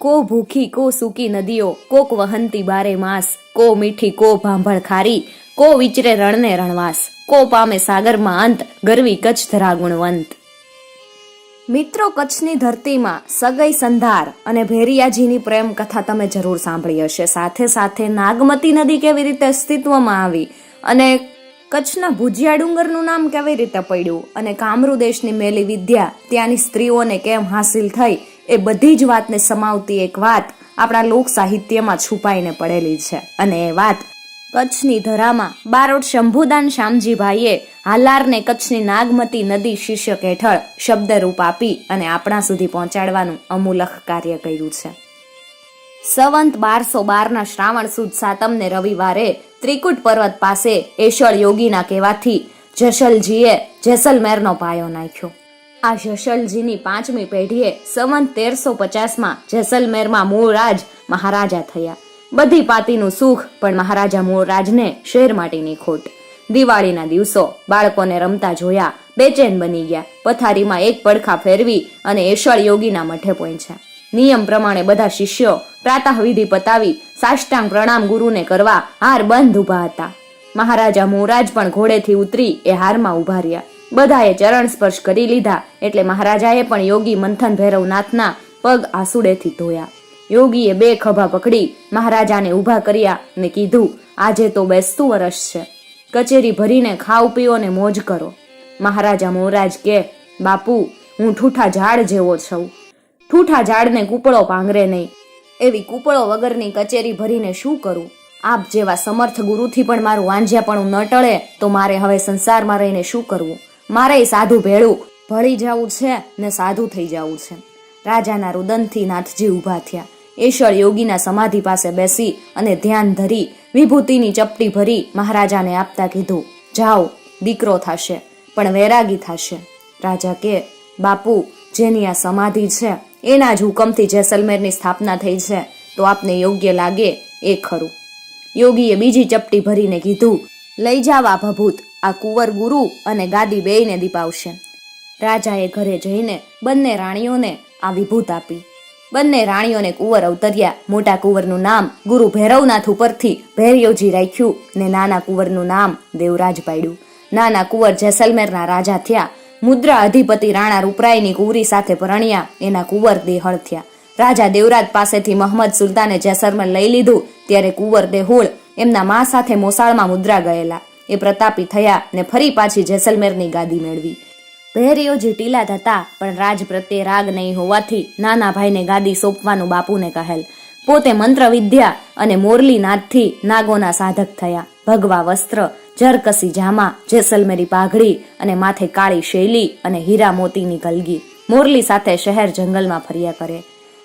કો ભૂખી, કો સૂકી નદીઓ, કોક વહંતી બારે માસ, કો મીઠી, કો ભાંભળ ખારી, કો વિચરે રણને રણવાસ, કો પામે સાગરમાં અંત, ગરવી કચ્છ ધરા ગુણવંત મિત્રો, કચ્છની ધરતીમાં સગઈ સંધાર અને ભેરિયાજીની પ્રેમ કથા તમે જરૂર સાંભળી હશે. સાથે સાથે નાગમતી નદી કેવી રીતે અસ્તિત્વમાં આવી અને કચ્છના ભુજિયા ડુંગરનું નામ કેવી રીતે પડ્યું અને કામરૂ દેશની મેલી વિદ્યા ત્યાંની સ્ત્રીઓને કેમ હાસિલ થઈ એ બધી જ વાતને સમાવતી એક વાત આપણા લોક સાહિત્યમાં છુપાઈને પડેલી છે. અને એ વાત કચ્છની ધરામાં બારોટ શંભુદાન શામજીભાઈએ હાલારને કચ્છની નાગમતી નદી શીર્ષક હેઠળ શબ્દરૂપ આપી અને આપણા સુધી પહોંચાડવાનું અમૂલક કાર્ય કર્યું છે. સંવંત બારસો બારના શ્રાવણ સુદ સાતમને રવિવારે ત્રિકુટ પર્વત પાસે એશળ યોગીના કહેવાથી જશલજીએ જેસલમેરનો પાયો નાખ્યો. આ જસલજીની પાંચમી પેઢીએ સવન તેરસો પચાસમાં જેસલમેરમાં મૂળ રાજ મહારાજા થયા. બધી પાતીનું સુખ, પણ મહારાજા મૂળરાજને શેર માટેની ખોટ. દિવાળીના દિવસો બાળકોને રમતા જોયા, બેચેન બની ગયા, પથારીમાં એક પડખા ફેરવી અને એશળ યોગીના મઠે પહોંચ્યા નિયમ પ્રમાણે બધા શિષ્યો પ્રાતઃવિધિ પતાવી સાષ્ટાંગ પ્રણામ ગુરુને કરવા હાર બંધ ઊભા હતા. મહારાજા મૂળરાજ પણ ઘોડેથી ઉતરી એ હારમાં ઊભા રહ્યા. બધાએ ચરણ સ્પર્શ કરી લીધા એટલે મહારાજાએ પણ યોગી મંથન ભૈરવનાથના પગ આસુડેથી ધોયા. યોગીએ બે ખભા પકડી મહારાજાને ઊભા કર્યા ને કીધું, આજે તો બેસતું વરસ છે. કચેરી ભરીને ખાવ પીઓ ને મોજ કરો. મહારાજા મોરાજ કે, બાપુ, હું ઠૂઠા ઝાડ જેવો છું. ઠૂઠા ઝાડને કૂપળો પાંગરે નહીં. એવી કૂપળો વગરની કચેરી ભરીને શું કરું? આપ જેવા સમર્થ ગુરુથી પણ મારું વાંઝ્યાપણું ન ટળે તો મારે હવે સંસારમાં રહીને શું કરવું? મારે સાધુ ભેળું, ભળી જવું છે ને સાધુ થઈ જવું છે. રાજાના રુદનથી નાથજી ઊભા થયા. ઈશ્વર યોગીના સમાધિ પાસે બેસી અને ધ્યાન ધરી વિભૂતિની ચપટી ભરી મહારાજાને આપતા કીધું, જાઓ, દીકરો થશે, પણ વૈરાગી થશે. રાજા કે, બાપુ, જેની આ સમાધિ છે, એના જ હુકમથી જેસલમેરની સ્થાપના થઈ છે, તો આપને યોગ્ય લાગે એ ખરું. યોગીએ બીજી ચપટી ભરીને કીધું લઈ જાવા ભભૂત. આ કુંવર ગુરુ અને ગાદી બેયને દીપાવશે. રાજાએ ઘરે જઈને બંને રાણીઓને આ વિભૂત આપી. બંને રાણીઓને કુંવર અવતર્યા. મોટા કુંવરનું નામ ગુરુ ભૈરવનાથ ઉપરથી ભૈરવજી રાખ્યું ને નાના કુંવરનું નામ દેવરાજ પાડ્યું. નાના કુંવર જેસલમેરના રાજા થયા. મુદ્રા અધિપતિ રાણા રૂપરાયની કુંવરી સાથે પરણ્યા. એના કુંવર દેહળ થયા. રાજા દેવરાજ પાસેથી મહંમદ સુલતાને જેસલમેર લઈ લીધું. ત્યારે કુંવર દેહુળ એમના મા સાથે મોસાળમાં મુદ્રા ગયેલા. એ પ્રતાપી થયા ને ફરી પાછી જેસલમેરની ગાદી મેળવી. પહેરીઓ જીટીલા હતા, પણ રાજ પ્રત્યે રાગ નહીં હોવાથી નાના ભાઈને ગાદી સોંપવાનું બાપુને કહેલ. પોતે મંત્ર વિદ્યા અને મોરલી નાદથી નાગોના સાધક થયા. ભગવા વસ્ત્ર, જરકસી જામા, જેસલમેરી પાઘડી અને માથે કાળી શૈલી અને હીરા મોતીની કલગી મોરલી સાથે શહેર જંગલમાં ફર્યા કરે.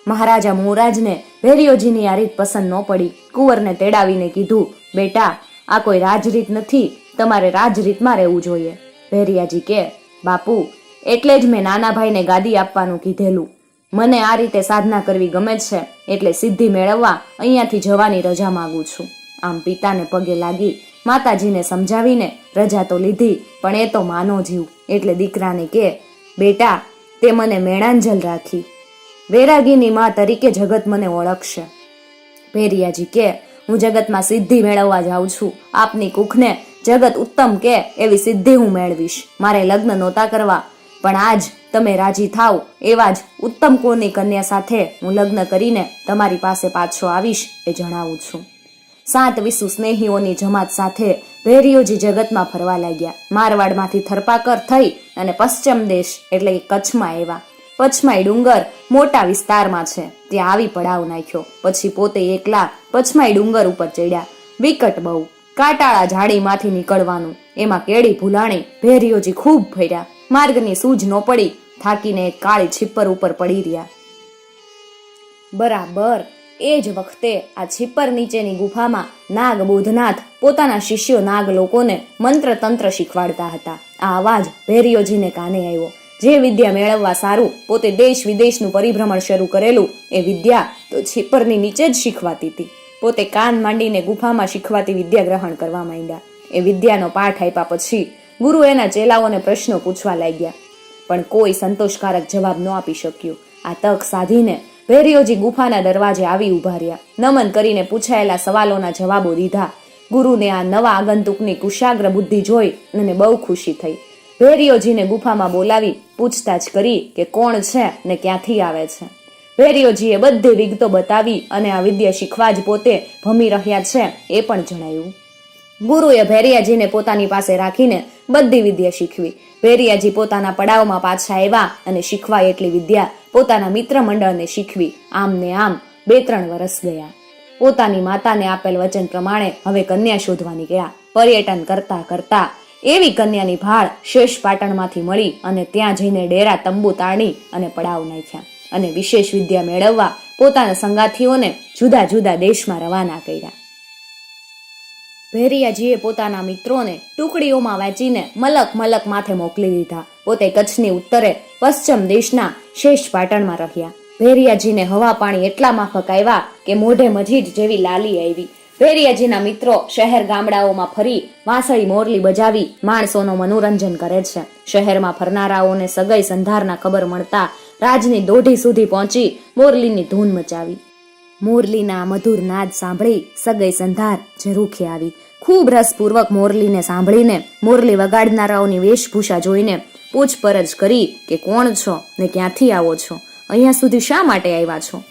મહારાજા મોરાજને ભેરિયોજીની આ રીત પસંદ ન પડી. કુંવરને તેડાવીને કીધું, બેટા, આ કોઈ રાજરીત નથી. તમારે રાજરીતમાં રહેવું જોઈએ. ભેરિયાજી કે, બાપુ, એટલે જ મેં નાના ભાઈને ગાદી આપવાનું કીધેલું. મને આ રીતે સાધના કરવી ગમે છે, એટલે સિદ્ધિ મેળવવા અહીંયાથી જવાની રજા માંગુ છું. આમ પિતાને પગે લાગી, માતાજીને સમજાવીને રજા તો લીધી, પણ એ તો માનો જીવ. એટલે દીકરાને કે, બેટા, તે મને મેણાંજલ રાખી. વૈરાગીની માં તરીકે જગત મને ઓળખશે. ભેરિયાજી કે, હું જગતમાં સિદ્ધિ મેળવવા જાઉં છું. આપની કુખને જગત ઉત્તમ કે એવી સિદ્ધિ હું મેળવીશ. મારે લગ્ન નહોતા કરવા. પણ આજ તમે રાજી થાવ એવા જ ઉત્તમ કુળની કન્યા સાથે હું લગ્ન કરીને તમારી પાસે પાછો આવીશ એ જણાવું છું. સાત વિસુ સ્નેહીઓની જમાત સાથે ભેરિયોજી જગતમાં ફરવા લાગ્યા. મારવાડમાંથી થરપાકર થઈ અને પશ્ચિમ દેશ એટલે કે કચ્છમાં આવ્યા. પચમાઈ ડુંગર મોટા વિસ્તારમાં છે. ત્યાં આવી પડાવ નાખ્યો. પછી પોતે એકલા પચમાઈ ડુંગર ઉપર ચડ્યા. વિકટ બહુ. કાટાળા ઝાડીમાંથી નીકળવાનું. એમાં કેળી ભૂલાણી ભેરીઓજી ખૂબ ફર્યા માર્ગની સૂઝ ન પડી. થાકીને એક કાળી છિપ્પર ઉપર પડી રહ્યા. બરાબર. એ જ વખતે આ છીપર નીચેની ગુફામાં નાગ બોધનાથ પોતાના શિષ્યો નાગ લોકોને મંત્ર તંત્ર શીખવાડતા હતા. આ અવાજ ભેરિયોજીને કાને આવ્યો. જે વિદ્યા મેળવવા સારું, પોતે દેશ વિદેશનું પરિભ્રમણ શરૂ કરેલું, એ વિદ્યા તો છીપરની નીચે જ શીખવાતી હતી. પોતે કાન માંડીને ગુફામાં શીખવાતી વિદ્યા ગ્રહણ કરવા માંડ્યા. એ વિદ્યાનો પાઠ આપ્યા પછી ગુરુ એના ચેલાઓને પ્રશ્નો પૂછવા લાગ્યા. પણ કોઈ સંતોષકારક જવાબ ન આપી શક્યું. આ તક સાધીને ભેરિયોજી ગુફાના દરવાજે આવી ઊભા રહ્યા. નમન કરીને પૂછાયેલા સવાલોના જવાબો દીધા. ગુરુને આ નવા આગંતુકની કુશાગ્ર બુદ્ધિ જોઈ અને બહુ ખુશી થઈ. ભેરિયોજીને ગુફામાં બોલાવી પૂછતાછ કરી કે કોણ છે ને ક્યાંથી આવે છે. ભેરિયોજીએ બધી વિગતો બતાવી અને આ વિદ્યા શીખવા જ પોતે ભમી રહ્યા છે એ પણ જણાવ્યું ગુરુએ ભેરિયાજીને પોતાની પાસે રાખીને બધી વિદ્યા શીખવી. ભેરિયાજી પોતાના પડાવમાં પાછા આવ્યા અને શીખવા એટલી વિદ્યા પોતાના મિત્ર મંડળને શીખવી. આમ ને આમ બે ત્રણ વર્ષ ગયા. પોતાની માતાને આપેલ વચન પ્રમાણે હવે કન્યા શોધવા નીકળ્યા પર્યટન કરતા કરતા એવી કન્યાની ભાળ શેષ પાટણમાંથી મળી અને ત્યાં જઈને ડેરા તંબુ તાણી અને પડાવ નાખ્યા. અને વિશેષ વિદ્યા મેળવવા પોતાના સંગાથીઓને જુદા જુદા દેશમાં રવાના કર્યા. ભેરિયાજીએ પોતાના મિત્રોને ટુકડીઓમાં વહેંચીને મલક મલક માથે મોકલી દીધા. પોતે કચ્છની ઉત્તરે પશ્ચિમ દેશના શેષ પાટણમાં રહ્યા. ભેરિયાજીને હવા પાણી એટલા માફક આવ્યા કે મોઢે મજીજ જેવી લાલી આવી. ભેરિયાજીના મિત્રો શહેર ગામડાઓમાં ફરી વાંસળી મોરલી બજાવી માણસોનો મનોરંજન કરે છે. શહેરમાં ફરનારાઓને સગાઈ સંધારના ખબર મળતા રાજની દોઢી સુધી પહોંચી મોરલીની ધૂન મચાવી. મોરલીના મધુર નાદ સાંભળી સગઈ સંધાર ઝરૂખે આવી. ખૂબ રસપૂર્વક મોરલીને સાંભળીને મોરલી વગાડનારાઓની વેશભૂષા જોઈને પૂછપરછ કરી કે કોણ છો ને ક્યાંથી આવો છો? અહીંયા સુધી શા માટે આવ્યા છો?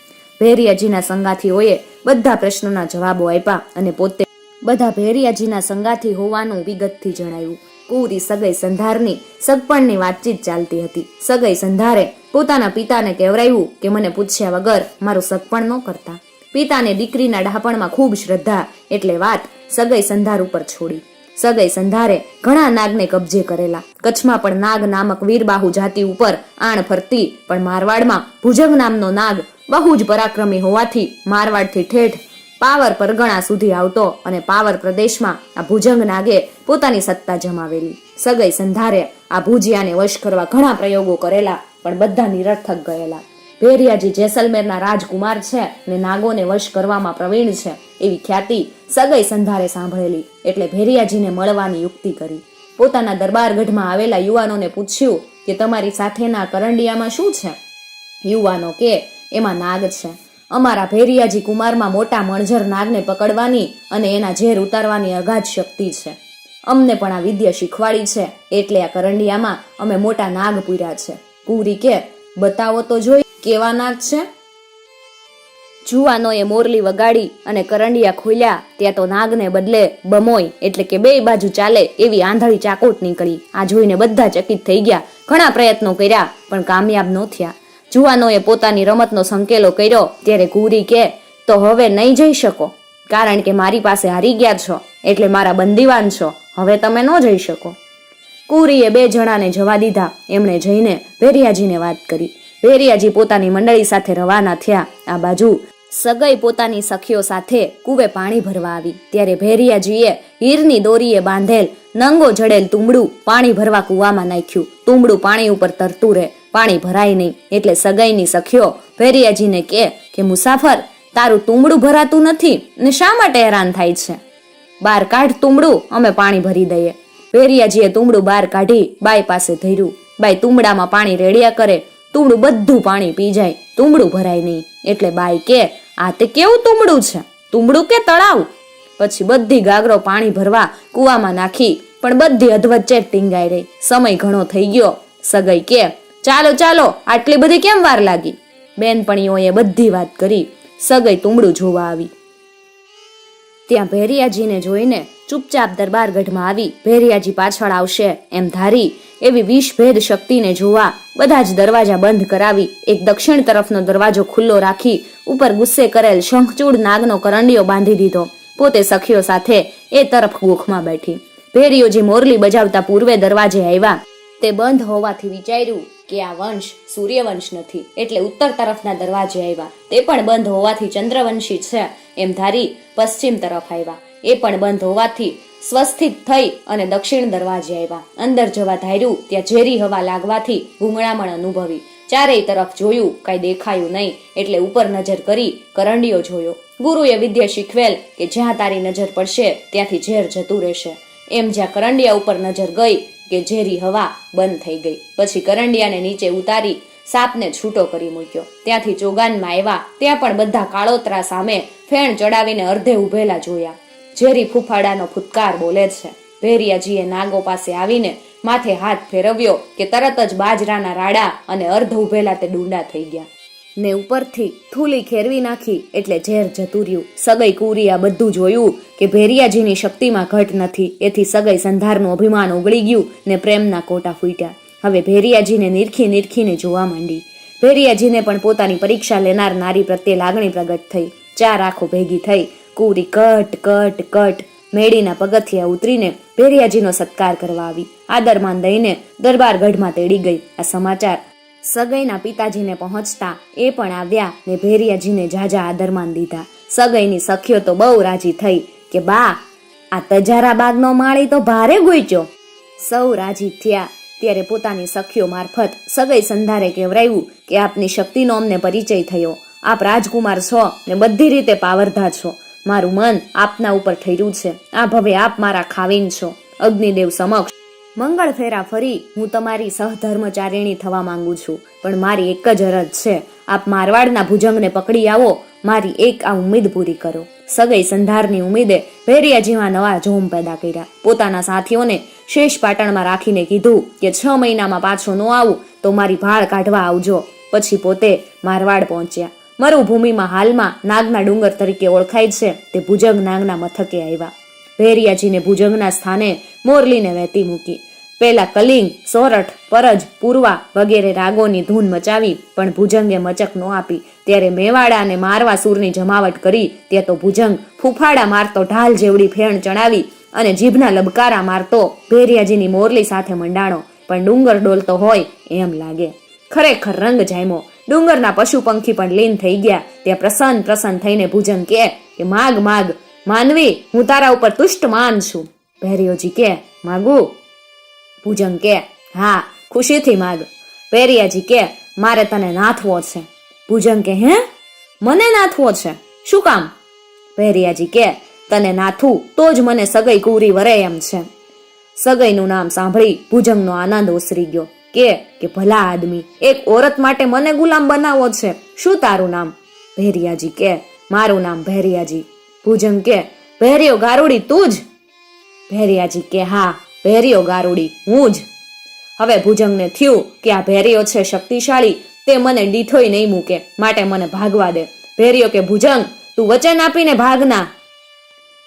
ભેરિયાજીના સંગાથીઓએ બધા પ્રશ્નોના જવાબો આપ્યા અને પોતે બધા ભેરિયાજીના સંગાથી હોવાનું વિગતથી જણાયું. પૂરી સગઈ સંધારની સગપણની વાતચીત ચાલતી હતી. સગઈ સંધારે પોતાના પિતાને કહેવરાયું કે મને પૂછ્યા વગર મારું સગપણ ન કરતા. પિતાને દીકરીના ડહાપણમાં ખૂબ શ્રદ્ધા એટલે વાત સગઈ સંધાર ઉપર છોડી. સગઈ સંધારે ઘણા નાગને કબજે કરેલા. કચ્છમાં પણ નાગ નામક વીરબાહુ જાતિ ઉપર આણ ફરતી, પણ મારવાડમાં ભુજંગ નામનો નાગ બહુ જ પરાક્રમી હોવાથી મારવાડથી ઠેઠ પાવર પરગણા સુધી આવતો અને પાવર પ્રદેશમાં આ ભુજંગ નાગે પોતાની સત્તા જમાવેલી. સગઈ સંધારે આ ભુજિયાને વશ કરવા ઘણા પ્રયોગો કરેલા, પણ બધા નિરર્થક ગયેલા. ભેરિયાજી જેસલમેરના રાજકુમાર છે ને નાગોને વશ કરવામાં પ્રવીણ છે એવી ખ્યાતિ સગઈ સંધારે સાંભળેલી, એટલે ભેરિયાજીને મળવાની યુક્તિ કરી. પોતાના દરબારગઢમાં આવેલા યુવાનોને પૂછ્યું કે તમારી સાથેના કરંડિયામાં શું છે? યુવાનો કે એમાં નાગ છે. અમારા ભેરિયાજી કુમારમાં મોટા મણઝર નાગને પકડવાની અને એના ઝેર ઉતારવાની અગાધ શક્તિ છે. અમને પણ આ વિદ્યા શીખવાડી છે. એટલે આ કરંડિયામાં અમે મોટા નાગ પૂર્યા છે. કુરી કે, બતાવો તો જોઈ કેવા નાગ છે? જુવાનોએ મોરલી વગાડી અને કરંડિયા ખોલ્યા. ત્યાં તો નાગને બદલે બમોય, એટલે કે બે બાજુ ચાલે એવી આંધળી ચાકોટ નીકળી. આ જોઈને બધા ચકિત થઈ ગયા. ઘણા પ્રયત્નો કર્યા, પણ કામયાબ ન થયા. જુવાનોએ પોતાની રમતનો સંકેલો કર્યો, ત્યારે કુરી કે, તો હવે નહીં જઈ શકો, કારણ કે મારી પાસે હારી ગયા છો, એટલે મારા બંદીવાન છો, હવે તમે ન જઈ શકો. કુરીએ બે જણાને જવા દીધા, એમણે જઈને ભેરિયાજીને વાત કરી. ભેરિયાજી પોતાની મંડળી સાથે રવાના થયા. આ બાજુ સગઈ પોતાની સખીઓ સાથે કુવે પાણી ભરવા આવી. ત્યારે ભેરિયાજીએ હીરની દોરીએ બાંધેલ નંગો જડેલ તુંબડું પાણી ભરવા કૂવામાં નાખ્યું. તુંબડું પાણી ઉપર તરતું રહે. પાણી ભરાય નહીં. એટલે સગાઈની સખીઓ ભેરિયાજીને કે કે, મુસાફર, તારું તુંબડું ભરાતું નથી ને શા માટે હેરાન થાય છે? બાર કાઢ તુંબડું, અમે પાણી ભરી દઈએ. ભેરિયાજીએ તુંબડું બહાર કાઢી બાઈ પાસે ધર્યું. બાઈ તુંબડામાં પાણી રેડિયા કરે, તુંબડું બધું પાણી પી જાય, તુંબડું ભરાય નહીં. એટલે બાઈ કે, આ તે કેવું તુંબડું છે? તુંબડું કે તળાવ? પછી બધી ગાગરો પાણી ભરવા કૂવામાં નાખી, પણ બધી અધવચ્ચે ટીંગાઈ રહી. સમય ઘણો થઈ ગયો. સગાઈ કે ચાલો ચાલો, આટલી બધી કેમ વાર લાગી? બેનપણીઓએ બધી વાત કરી, સગઈ તુંબડું જોવા આવી. ત્યાં ભેરિયાજીને જોઈને ચૂપચાપ દરબારગઢમાં આવી, ભેરિયાજી પાછળ આવશે એમ ધારી, એવી વિષભેદ શક્તિને જોવા બધા જ દરવાજા બંધ કરાવી, એક દક્ષિણ તરફનો દરવાજો ખુલ્લો રાખી, ઉપર ગુસ્સે કરેલ શંખચૂડ નાગનો કરંડિયો બાંધી દીધો. પોતે સખીઓ સાથે એ તરફ ગોખમાં બેઠી. ભેરિયોજી મોરલી બજાવતા પૂર્વે દરવાજે આવ્યા. તે બંધ હોવાથી વિચાર્યું કે આ વંશ સૂર્યવંશ નથી, એટલે ઉત્તર તરફના દરવાજે આવ્યા. તે પણ બંધ હોવાથી ચંદ્રવંશી છે એમ ધારી પશ્ચિમ તરફ આવ્યા. એ પણ બંધ હોવાથી સ્વસ્થિત થઈ અને દક્ષિણ દરવાજે આવ્યા. અંદર જવા ધાર્યું, ત્યાં ઝેરી હવા લાગવાથી ગૂંગળામણ અનુભવી. ચારેય તરફ જોયું, કાંઈ દેખાયું નહીં, એટલે ઉપર નજર કરી કરંડિયો જોયો. ગુરુએ વિદ્યા શીખવેલ કે જ્યાં તારી નજર પડશે, ત્યાંથી ઝેર જતું રહેશે. એમ જ્યાં કરંડિયા ઉપર નજર ગઈ કે ઝેરી હવા બંધ થઈ ગઈ. પછી કરંડિયાને નીચે ઉતારી સાપને છૂટો કરી મૂક્યો. ત્યાંથી ચોગાનમાં આવ્યા, ત્યાં પણ બધા કાળોતરા સામે ફેણ ચડાવીને અર્ધે ઉભેલા જોયા. ઝેરી ફૂફાડાનો ફૂટકાર બોલે છે. ભેરિયાજીએ નાગો પાસે આવીને માથે હાથ ફેરવ્યો કે તરત જ બાજરાના રાડા અને અર્ધ ઉભેલા તે ડુંડા થઈ ગયા. ને ઉપરથી થૂલી ખેરવી નાખી એટલે ઝેર જતું રહ્યું. સગઈ કુરી આ બધું જોયું કે ભેરિયાજીની શક્તિમાં ઘટ નથી. એથી સગઈ સંધારનું અભિમાન ઉગળી ગયું ને પ્રેમના કોટા ફૂટ્યા. હવે ભેરિયાજીને નિરખી નિરખીને જોવા માંડી. ભેરિયાજીને પણ પોતાની પરીક્ષા લેનાર નારી પ્રત્યે લાગણી પ્રગટ થઈ. ચાર આંખો ભેગી થઈ. કુરી કટ કટ કટ. મેળીના પગથિયા ઉતરીને ભેરિયાજીનો સત્કાર કરવા આવી. આદરમાન દઈને દરબાર ગઢમાં તેડી ગઈ. આ સમાચાર સગઈના પિતાજીને પહોંચતા એ પણ આવ્યા ને ભેરિયાજીને જાજા આદરમાન દીધા. સગાઈની સખીઓ તો બહુ રાજી થઈ કે, બા, આ તજારા બાગનો માળી તો ભારે ગોઈચો સૌ રાજી થયા. ત્યારે પોતાની સખીઓ મારફત સગાઈ સંધારે કહેવરાયું કે, આપની શક્તિનો અમને પરિચય થયો. આપ રાજકુમાર છો ને બધી રીતે પાવરધા છો. મારું મન આપના ઉપર ઠર્યું છે. આ ભવે આપ મારા ખાવીન છો. અગ્નિદેવ સમક્ષ મંગળ ફેરા ફરી હું તમારી સહધર્મચારિણી થવા માંગુ છું. પણ મારી એક જ અરજ છે. આપ મારવાડના ભુજંગને પકડી આવો. મારી એક આ ઉમેદ પૂરી કરો. સગઈ સંધારની ઉમ્મીદે ભેરિયાજીમાં નવા જોમ પેદા કર્યા. પોતાના સાથીઓને શેષ પાટણમાં રાખીને કીધું કે છ મહિનામાં પાછો ન આવું, તો મારી ભાળ કાઢવા આવજો. પછી પોતે મારવાડ પહોંચ્યા. મરુભૂમિમાં હાલમાં નાગના ડુંગર તરીકે ઓળખાય છે. તે ભુજંગ નાગના મથકે આવ્યા. ભેરિયાજીને ભુજંગના સ્થાને મોરલીને વહેતી મૂકી. પેલા કલિંગ, સોરઠ, પરજ, પૂર્વા વગેરે રાગોની ધૂન મચાવી પણ ભુજંગે મચક ન આપી. ત્યારે મેવાડા અને મારવા સૂરની જમાવટ કરી ત્યાં તો ભુજંગ ફૂફાડા મારતો ઢાલ જેવડી ફેણ ચડાવી અને જીભના લબકારા મારતો ભેરિયાજીની મોરલી સાથે મંડાણો. પણ ડુંગર ડોલતો હોય એમ લાગે. ખરેખર રંગ જામ્યો ડુંગરના પશુ પંખી પણ લીન થઈ ગયા. ત્યાં પ્રસન્ન પ્રસન્ન થઈને ભુજંગ કે, માગ માગ માનવી, હું તારા ઉપર તુષ્ટ માન છું. પહેરિયોજી કે, માગુ. ભુજંગ કે, હા, ખુશીથી માગ. ભેરિયાજી કે, મારે તને નાથવો છે. ભુજંગ કે, હે? મને નાથવો છે? શું કામ? ભેરિયાજી કે, તને નાથું તો જ મને સગઈ કુરી વરે એમ છે. સગઈનું નામ સાંભળી ભુજંગનો આનંદ ઓસરી ગયો. કે કે ભલા આદમી, એક ઓરત માટે મને ગુલામ બનાવો છે. શું તારું નામ? ભેરિયાજી કે, મારું નામ ભેરિયાજી. ભુજંગ કે ભેરિયો ગારુડી તું જ. ભેરિયાજી કે, હા ભેરિયો ગારુડી હું જ. હવે ભુજંગને થયું કે આ ભેરિયો છે શક્તિશાળી, તે મને ડીઠોય નહીં મૂકે, માટે મને ભાગવા દે. ભેરિયો કે, ભુજંગ, તું વચન આપીને ભાગના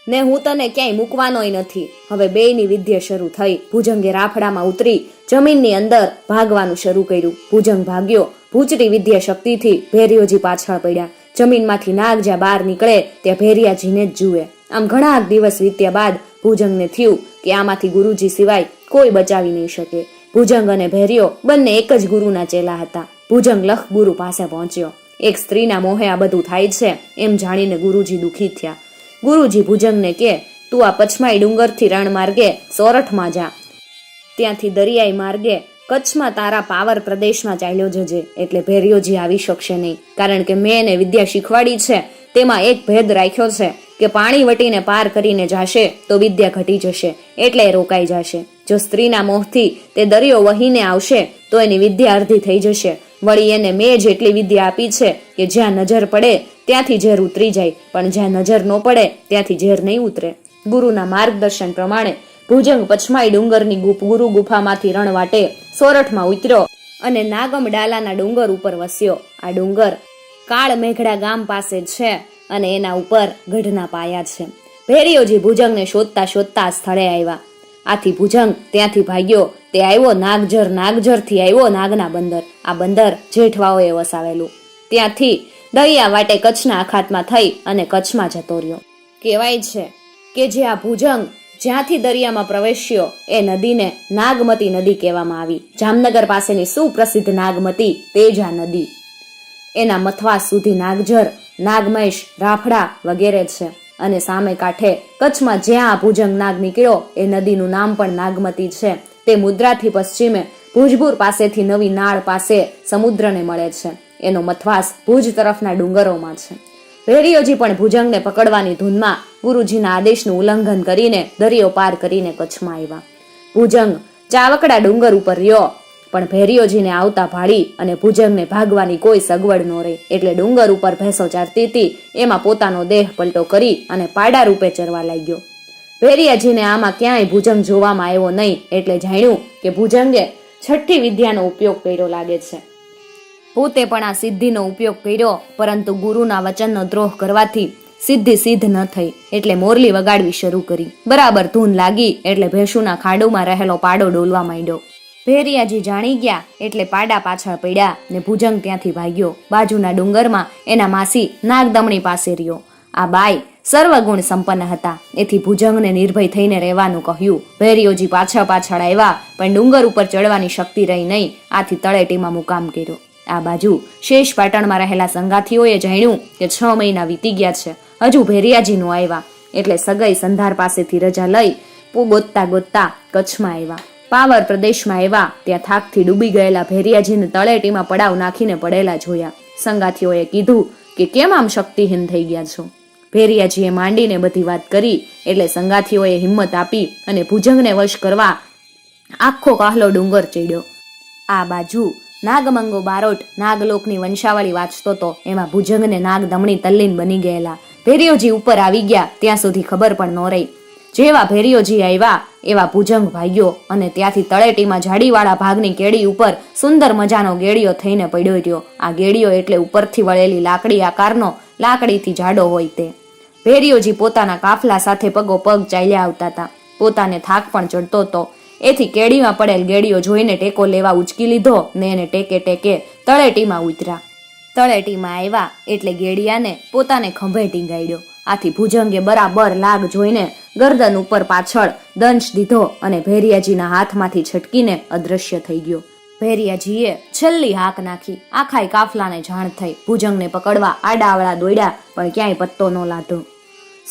ને. હું તને ક્યાંય મૂકવાનોય નથી. હવે બેયની વિદ્યા શરૂ થઈ. ભુજંગે રાફડામાં ઉતરી, જમીનની અંદર ભાગવાનું શરૂ કર્યું. ભુજંગ ભાગ્યો. ભૂચરી વિદ્યા શક્તિથી ભેરિયોજી પાછળ પડ્યા. જમીનમાંથી નાગ બહાર નીકળે, ત્યાં ભેરિયાજીને જ જુએ. આમ ઘણા દિવસ વીત્યા બાદ ભુજંગને થયું કે આમાંથી ગુરુજી સિવાય કોઈ બચાવી નહીં શકે. ભુજંગ અને ભેરિયો બંને એક જ ગુરુના ચેલા હતા. ભુજંગ લખ ગુરુ પાસે પહોંચ્યો. એક સ્ત્રીના મોહે આ બધું થાય છે એમ જાણીને ગુરુજી દુખી થયા. ગુરુજી ભુજંગને કે, તું આ પછમાઈ ડુંગરથી રણ માર્ગે સોરઠમાં જા. ત્યાંથી દરિયાઈ માર્ગે કચ્છમાં તારા પાવર પ્રદેશમાં ચાલ્યો જજે, એટલે ભેરિયોજી આવી શકશે નહીં. કારણ કે મેં એને વિદ્યા શીખવાડી છે, તેમાં એક ભેદ રાખ્યો છે કે પાણી વટીને પાર કરીને જાશે તો વિદ્યા ઘટી જશે, એટલે રોકાઈ જશે. જો સ્ત્રીના મોહથી તે દરિયો વહીને આવશે, તો એની વિદ્યા અર્ધી થઈ જશે. વળી એને મેં જેટલી વિદ્યા આપી છે કે જ્યાં નજર પડે, ત્યાંથી ઝેર ઉતરી જાય, પણ જ્યાં નજર ન પડે, ત્યાંથી ઝેર નહીં ઉતરે. ગુરુના માર્ગદર્શન પ્રમાણે ભુજંગ પછમાઈ ડુંગરની ગુપગુરુ ગુફામાંથી રણવાટે સોરઠમાં ઉતર્યો અને નાગમ ડાલાના ડુંગર ઉપર વસ્યો. આ ડુંગર કાળ મેઘડા ગામ પાસે છે અને એના ઉપર ગઢના પાયા છે. ભેરિયોજી ભુજંગને શોધતા શોધતા સ્થળે આવ્યા. આથી ભુજંગ ત્યાંથી ભાગ્યો, તે આવ્યો નાગજર, નાગજરથી આવ્યો નાગના બંદર. આ બંદર જેઠવાઓએ વસાવેલું. ત્યાંથી દરિયા વાટે કચ્છના અખાતમાં થઈ અને કચ્છમાં જતો રહ્યો. કહેવાય છે કે જે આ ભુજંગ જ્યાંથી દરિયામાં પ્રવેશ્યો એ નદીને નાગમતી નદી કહેવામાં આવી. જામનગર પાસેની સુપ્રસિદ્ધ નાગમતી તેજા નદી. એના મથવાસ સુધી નાગજર, નાગમહેશ, રાફડા વગેરે છે અને સામે કાંઠે કચ્છમાં જ્યાં ભુજંગ નાગ નીકળ્યો એ નદીનું નામ પણ નાગમતી છે. તે મુદ્રાથી પશ્ચિમે ભુજપુર પાસેથી નવી નાળ પાસે સમુદ્રને મળે છે. એનો મથવાસ ભુજ તરફના ડુંગરોમાં છે. ભેરિયોજી પણ ભુજંગને પકડવાની ધૂનમાં ગુરુજીના આદેશનું ઉલ્લંઘન કરીને દરિયો પાર કરીને કચ્છમાં આવ્યા. ભુજંગ ચાવકડા ડુંગર ઉપર રહ્યો, પણ ભેરિયોજીને આવતા ભાળી અને ભુજંગને ભાગવાની કોઈ સગવડ ન રહી. એટલે ડુંગર ઉપર ભેંસો ચારતી હતી, એમાં પોતાનો દેહ પલટો કરી અને પાડા રૂપે ચરવા લાગ્યો. ભેરિયાજીને આમાં ક્યાંય ભુજંગ જોવામાં આવ્યો નહીં, એટલે જાણ્યું કે ભુજંગે છઠ્ઠી વિદ્યાનો ઉપયોગ કર્યો લાગે છે. પોતે પણ આ સિદ્ધિનો ઉપયોગ કર્યો, પરંતુ ગુરુના વચનનો દ્રોહ કરવાથી સિદ્ધિ સિદ્ધ ન થઈ, એટલે મોરલી વગાડવી શરૂ કરી. બરાબર ધૂન લાગી, એટલે ભેંસુના ખાડુમાં રહેલો પાડો ડોલવા માંડ્યો. ભેરિયાજી જાણી ગયા, એટલે પાડા પાછળ પડ્યા ને ભુજંગ ત્યાંથી ભાગ્યો. બાજુના ડુંગરમાં એના માસી નાગદમણી પાસે રહ્યો. આ બાઈ સર્વગુણ સંપન્ન હતા. એથી ભુજંગને નિર્ભય થઈને રહેવાનું કહ્યું. ભેરિયોજી પાછળ પાછળ આવ્યા, પણ ડુંગર ઉપર ચડવાની શક્તિ રહી નહીં. આથી તળેટીમાં મુકામ કર્યો. આ બાજુ શેષ પાટણમાં રહેલા સંગાથીઓએ જાણ્યું કે છ મહિના વીતી ગયા છે. હજુ ભેરિયાજી નો આવ્યા. એટલે સગાઈ સંધાર પાસેથી રજા લઈ ગોતતા ગોતતા કચ્છમાં આવ્યા. પાવર પ્રદેશમાં આવ્યા. ત્યાં થાકથી ડૂબી ગયેલા ભેરિયાજીને તળેટીમાં પડાવ નાખીને પડેલા જોયા. સંગાથીઓએ કીધું કે કેમ આમ શક્તિહીન થઈ ગયા છો? ભેરિયાજીએ માંડીને બધી વાત કરી, એટલે સંગાથીઓએ હિંમત આપી અને ભુજંગને વશ કરવા આખો કાહલો ડુંગર ચડ્યો. આ બાજુ નાગમંગો બારોટ નાગલોકની વંશાવળી વાંચતો તો એમાં ભુજંગને નાગ દમણી તલ્લીન બની ગયેલા. ભેરિયોજી ઉપર આવી ગયા, ત્યાં સુધી ખબર પણ ન રહી. જેવા ભેરિયોજી આવ્યા, એવા ભુજંગ ભાગ્યો અને ત્યાંથી તળેટીમાં જાડીવાળા ભાગની કેડી ઉપર સુંદર મજાનો ગેડિયો થઈને પડ્યો રહ્યો આ ગેડિયો એટલે ઉપરથી વળેલી લાકડી આકારનો, લાકડીથી જાડો હોય તે. ભેરિયોજી પોતાના કાફલા સાથે પગો પગ ચાલ્યા આવતા હતા. પોતાને થાક પણ ચડતો હતો એથી કેડીમાં પડેલ ગેડીઓ જોઈને ટેકો લેવા ઉચકી લીધો ને એને ટેકે ટેકે તળેટીમાં ઉતર્યા. તળેટીમાં આવ્યા એટલે ગેડિયાને પોતાને ખંભે ટીંગાડ્યો આથી ભુજંગે બરાબર લાગ જોઈને ગરદન ઉપર પાછળ દંશ દીધો અને ભેરિયાજીના હાથમાંથી છટકીને અદ્રશ્ય થઈ ગયો. ભેરિયાજીએ છેલ્લી હાક નાખી. આખાય કાફલાને જાણ થઈ. ભુજંગને પકડવા આડાવાળા દોડ્યા પણ ક્યાંય પત્તો ન લાધો.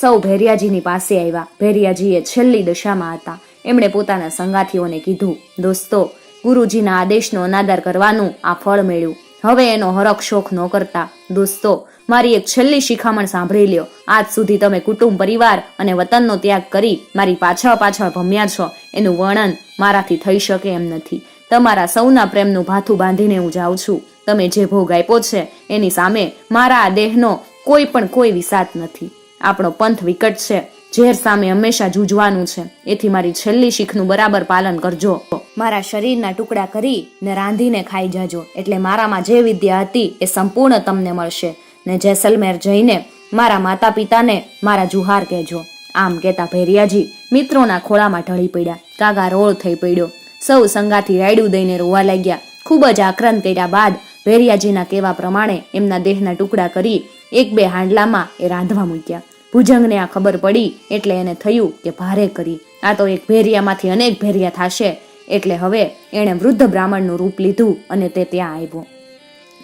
સૌ ભેરિયાજીની પાસે આવ્યા. ભેરિયાજીએ છેલ્લી દશામાં હતા. એમણે પોતાના સંગાથીઓને કીધું, દોસ્તો, ગુરુજીના આદેશનો અનાદર કરવાનું આ ફળ મેળ્યું. હવે એનો હરખ શોખ ન કરતા. દોસ્તો, મારી એક છેલ્લી શિખામણ સાંભળી લ્યો. આજ સુધી તમે કુટુંબ, પરિવાર અને વતનનો ત્યાગ કરી મારી પાછળ પાછળ ભમ્યા છો. એનું વર્ણન મારાથી થઈ શકે એમ નથી. તમારા સૌના પ્રેમનું ભાથું બાંધીને હું જાઉં છું. તમે જે ભોગ આપ્યો છે, એની સામે મારા આ દેહનો કોઈ પણ કોઈ વિસાત નથી. આપણો પંથ વિકટ છે. ઝેર સામે હંમેશા જૂજવાનું છે. એથી મારી છેલ્લી શીખનું બરાબર પાલન કરજો. મારા શરીરના ટુકડા કરી ને રાંધીને ખાઈ જાજો. એટલે મારામાં જે વિદ્યા હતી એ સંપૂર્ણ તમને મળશે. ને જેસલમેર જઈને મારા માતા પિતાને મારા જુહાર કહેજો. આમ કહેતા ભેરિયાજી મિત્રોના ખોળામાં ઢળી પડ્યા. કાગા રોળ થઈ પડ્યો. સૌ સંગાથી રાયડું દઈને રોવા લાગ્યા. ખૂબ જ આક્રંદ કર્યા બાદ ભેરિયાજીના કહેવા પ્રમાણે એમના દેહના ટુકડા કરી એક બે હાંડલામાં એ રાંધવા મૂક્યા. ભુજંગને આ ખબર પડી એટલે એને થયું કે ભારે કરી. આ તો એક ભેરિયામાંથી અનેક ભેરિયા થશે. એટલે હવે એણે વૃદ્ધ બ્રાહ્મણનું રૂપ લીધું અને તે ત્યાં આવ્યો.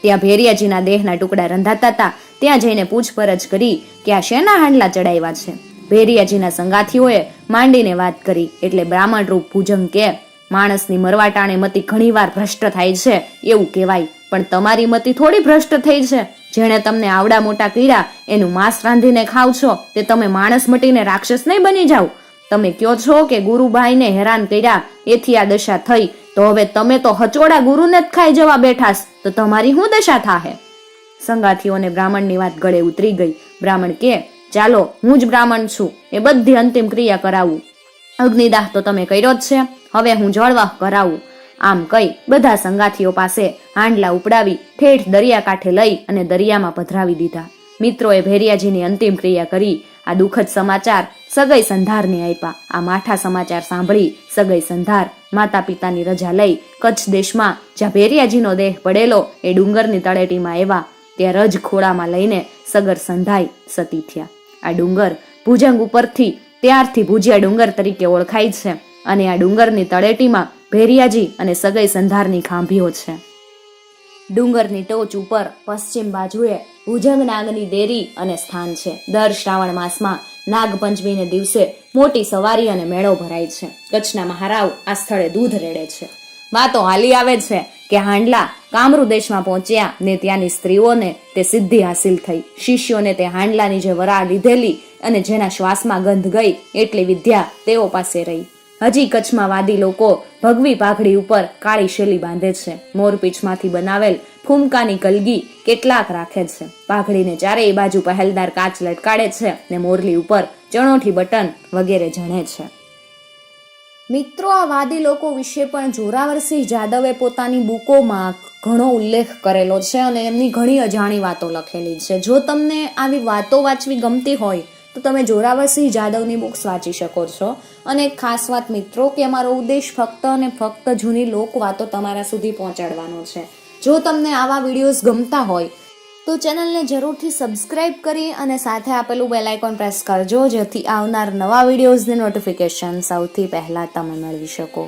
ત્યાં ભેરિયાજીના દેહના ટુકડા રંધાતા હતા. ત્યાં જઈને પૂછપરછ કરી કે આ શેના હાંડલા ચડાવ્યા છે? ભેરિયાજીના સંગાથીઓએ માંડીને વાત કરી એટલે બ્રાહ્મણ રૂપ ભુજંગ કે, માણસની મરવાટાણે મતી ઘણીવાર ભ્રષ્ટ થાય છે, એવું કહેવાય. પણ તમારી મતી થોડી ભ્રષ્ટ થઈ છે. જેણે તમને આવડા મોટા કીડા એનું માંસ રાંધીને ખાવ છો, તે તમે માણસ મટીને રાક્ષસ નહીં બની જાવ તમે કયો છો કે ગુરુભાઈને હેરાન કર્યા? એથી આ દશા થઈ. તો હવે તમે તો હચોડા ગુરુને જ ખાઈ જવા બેઠાસ તો તમારી શું દશા થાહે? સંગાથીઓને બ્રાહ્મણની વાત ગળે ઉતરી ગઈ. બ્રાહ્મણ કે, ચાલો, હું જ બ્રાહ્મણ છું. એ બધી અંતિમ ક્રિયા કરાવું. અગ્નિદાહ તો તમે કર્યો જ છે. હવે હું જળવાહ કરાવું. આમ કહી બધા સંગાથીઓ પાસે હાંડલા ઉપડાવી, ઠેઠ દરિયા કાંઠે લઈ અને દરિયામાં પધરાવી દીધા. મિત્રોએ ભેરિયાજીની અંતિમ ક્રિયા કરી. આ દુઃખદ સમાચાર સગઈ સંધારને આપ્યા. આ માઠા સમાચાર સાંભળી સગઈ સંધાર માતા પિતાની રજા લઈ કચ્છ દેશમાં જ્યાં ભેરિયાજીનો દેહ પડેલો એ ડુંગરની તળેટીમાં આવ્યા. ત્યાં રજ ખોળામાં લઈને સગર સંધાઈ સતી થયા. આ ડુંગર ભુજંગ ઉપરથી ત્યારથી ભુજિયા ડુંગર તરીકે ઓળખાય છે. અને આ ડુંગરની તળેટીમાં ભેરિયાજી અને સગઈ સંધારની ખાંભીઓ છે. ડુંગરની ટોચ ઉપર પશ્ચિમ બાજુએ ભુજંગ નાગની દેરી અને સ્થાન છે. દર શ્રાવણ માસમાં નાગપંચમીને દિવસે મોટી સવારી અને મેળો ભરાય છે. કચ્છના મહારાવ આ સ્થળે દૂધ રેડે છે. વાતો હાલી આવે છે કે હાંડલા કામરૂ દેશમાં પહોંચ્યા ને ત્યાંની સ્ત્રીઓને તે સિદ્ધિ હાસિલ થઈ. શિષ્યોને તે હાંડલાની જે વરા લીધેલી અને જેના શ્વાસમાં ગંધ ગઈ, એટલી વિદ્યા તેઓ પાસે રહી. હજી કચ્છમાં વાદી લોકો ભગવી પાઘડી ઉપર કાળી શેલી બાંધે છે. મોરપીંછમાંથી બનાવેલ ફૂમકાની કલગી કેટલાક રાખે છે. પાઘડીને ચારેય બાજુ પહેલદાર કાચ લટકાડે છે ને મોરલી ઉપર ચણોઠી બટન વગેરે જણે છે. મિત્રો, આ વાદી લોકો વિશે પણ જોરાવરસિંહ જાદવે પોતાની બુકોમાં ઘણો ઉલ્લેખ કરેલો છે અને એમની ઘણી અજાણી વાતો લખેલી છે. જો તમને આવી વાતો વાંચવી ગમતી હોય તો તમે જોરાવરસિંહ જાદવની બુક્સ વાંચી શકો છો. અને એક ખાસ વાત મિત્રો કે અમારો ઉદ્દેશ ફક્ત અને ફક્ત જૂની લોક વાતો તમારા સુધી પહોંચાડવાનો છે. જો તમને આવા વિડીયોઝ ગમતા હોય, તો ચેનલને જરૂરથી સબસ્ક્રાઇબ કરી અને સાથે આપેલું બેલ આઇકોન પ્રેસ કરજો, જેથી આવનાર નવા વિડીયોઝની નોટિફિકેશન સૌથી પહેલાં તમે મેળવી શકો.